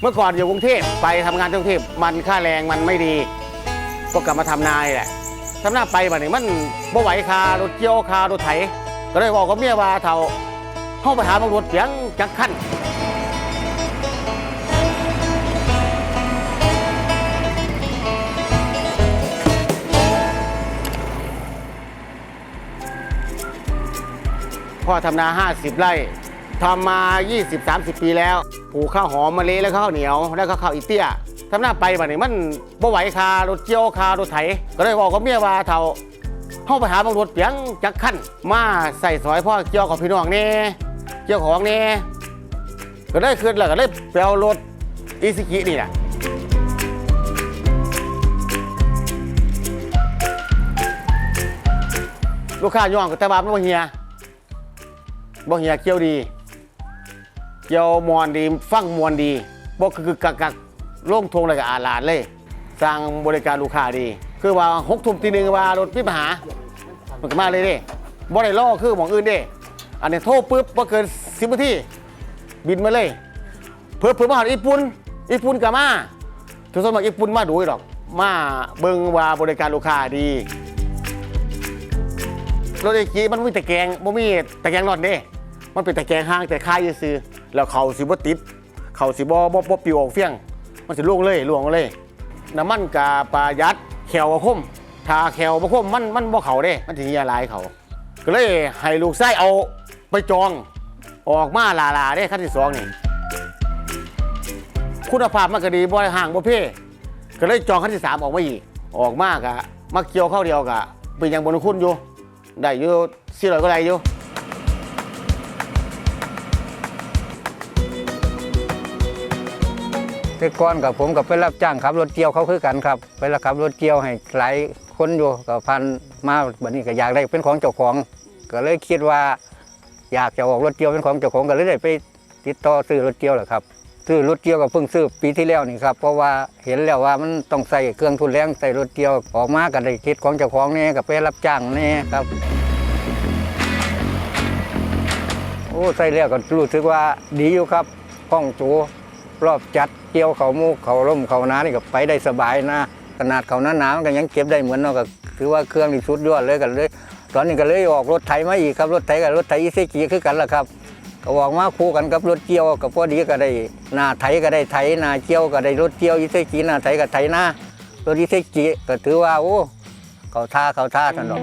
เมื่อก่อนอยู่กรุงเทพไปทำงานที่กรุงเทพมันค่าแรงมันไม่ดี ก็กลับมาทำนายแหละทำหน้าไปบัดนี้มันบ่ไหวคารถเกี่ยวคารถไถ ก็เลยบอกกับเมียว่าเท่าเข้าไปหาตำรวจเสียงจักขั้น พ่อทำนา 50 ไร่ทำมา 20-30 ปีแล้ว ปลูกข้าวหอมมะลิแล้วข้าวเหนียว แล้วก็ข้าวอีเตี้ยทำหน้าไปบัดนี้มันบ่ไหวคารถเกี่ยวคารถไถ ก็เลยบอกกับเมียว่าเท่าเข้าไปหาตำรวจเปียงจักขั้นมาใส่สอยพ่อเกี่ยวกับพี่น้องนี่เกี่ยวของนี่ก็ได้ขึ้นแล้วก็เลยไปเอารถอีซิกินี่แหละลูกค้าย่องก็แต่ว่ามันบ่เฮียบ่เฮียเกี่ยวดี เกี่ยวมวนดีฟังมวนดีบ่คือคือกักกักโล่งทงเลยกับอาลาดเลยสร้างบริการลูกค้าดี คือว่าหกทุ่มตีหนึ่งว่ารถมีปัญหามันก็มาเลยเด้บ่ได้ล่อคือหมองอื่นเด้อันนี้โทรปุ๊บบ่เกินสิบนาทีบินมาเลย เพิ่มเพิ่มมาหาญี่ปุ่นญี่ปุ่นก็มาทุกสมัยญี่ปุ่นมาดูอีดอกมาเบิ่งว่าบริการลูกค้าดีรถเอกีมันมีตะแกรงบ่มีตะแกรงรอดเด้ มันเป็นตะแกรงห้างแต่ค่ายซื้อ แล้วเขาสิบ่ติดเขาสิบ่บ่บ่ปิวออกเฟี้ยง มันสิล่วงเลยลวงเลยน้ำมันกาประหยัดแขวบ่คมถ้าแขวบ่คมมันมันบ่เขาเด้ มันสิละลายเขาก็เลยให้ลูกไส้เอาไปจองออกมาลาลาๆเด้ขั้นที่สองนี่คุณภาพมันก็ดีบ่ห่างบ่เพ่ก็เลยจองขั้นที่สามออกมาอีกออกมากะมาเกี่ยวเข้าวเดียวกะเป็นอย่างบนคุณอยู่ได้อยู่สี่ร้อยก็ได้อยู่ แต่ก่อนกับผมกับไปรับจ้างขับรถเกี่ยวเขาคือกันครับ ไปรับขับรถเกี่ยวให้หลายคนอยู่กับพันมาบัดนี้ก็อยากได้เป็นของเจ้าของ ก็เลยคิดว่าอยากจะออกรถเกี่ยวเป็นของเจ้าของก็เลยได้ไปติดต่อซื้อรถเกี่ยวแหละครับซื้อรถเกี่ยวกับเพิ่งซื้อปีที่แล้วนี่ครับเพราะว่าเห็นแล้วว่ามันต้องใส่เครื่องทุนแรงใส่รถเกี่ยวออกมาก็ได้คิดของเจ้าของนี่ก็ไปรับจ้างนี่ครับโอ้ใส่แล้วก็รู้สึกว่าดีอยู่ครับคล่องตัว รอบจัดเกี่ยวเขามูกเขาร่มเขานานี่ก็ไปได้สบายนะขนาดเขาหน้าหนาวมันก็ยังเก็บได้เหมือนเนาะก็ถือว่าเครื่องนี่สุดยอดเลยกันเลย ตอนนี้ก็เลยออกรถไถมาอีกครับรถไถกับรถไถอีเซกีคือกันล่ะครับก็ออกมาคู่กันกับรถเกี่ยวกับพอดีก็ได้หน้าไถก็ได้ไถหน้าเกี่ยวก็ได้รถเกี่ยวอีเซกีหน้าไถก็ไถหน้ารถอีเซกีก็ถือว่าโอ้เขาท่าเขาท่าสนอก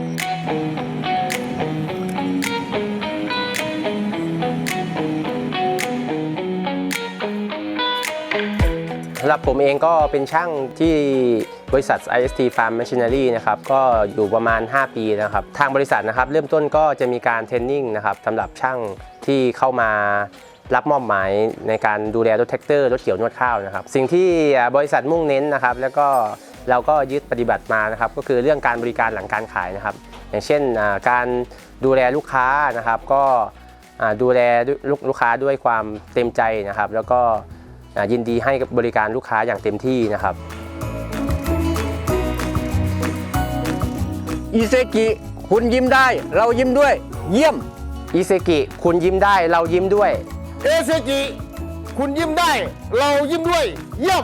สำหรับผมเองก็เป็นช่างที่บริษัท IST Farm Machinery นะครับก็อยู่ประมาณ 5 ปีนะครับ ทางบริษัทนะครับเริ่มต้นก็จะมีการเทรนนิ่งนะครับสำหรับช่างที่เข้ามารับมอบหมายในการดูแลรถแท็กเตอร์รถเกี่ยวนวดข้าวนะครับ สิ่งที่บริษัทมุ่งเน้นนะครับ แล้วก็เราก็ยึดปฏิบัติมานะครับ ก็คือเรื่องการบริการหลังการขายนะครับ อย่างเช่นการดูแลลูกค้านะครับ ก็ดูแลลูกค้าด้วยความเต็มใจนะครับ แล้วก็ ยินดีให้บริการลูกค้าอย่างเต็มที่นะครับอีเซกิคุณยิ้มได้ เรายิ้มด้วย เยี่ยมอิเซกิคุณยิ้มได้เรายิ้มด้วย เอเซจิคุณยิ้มได้ เรายิ้มด้วย เยี่ยม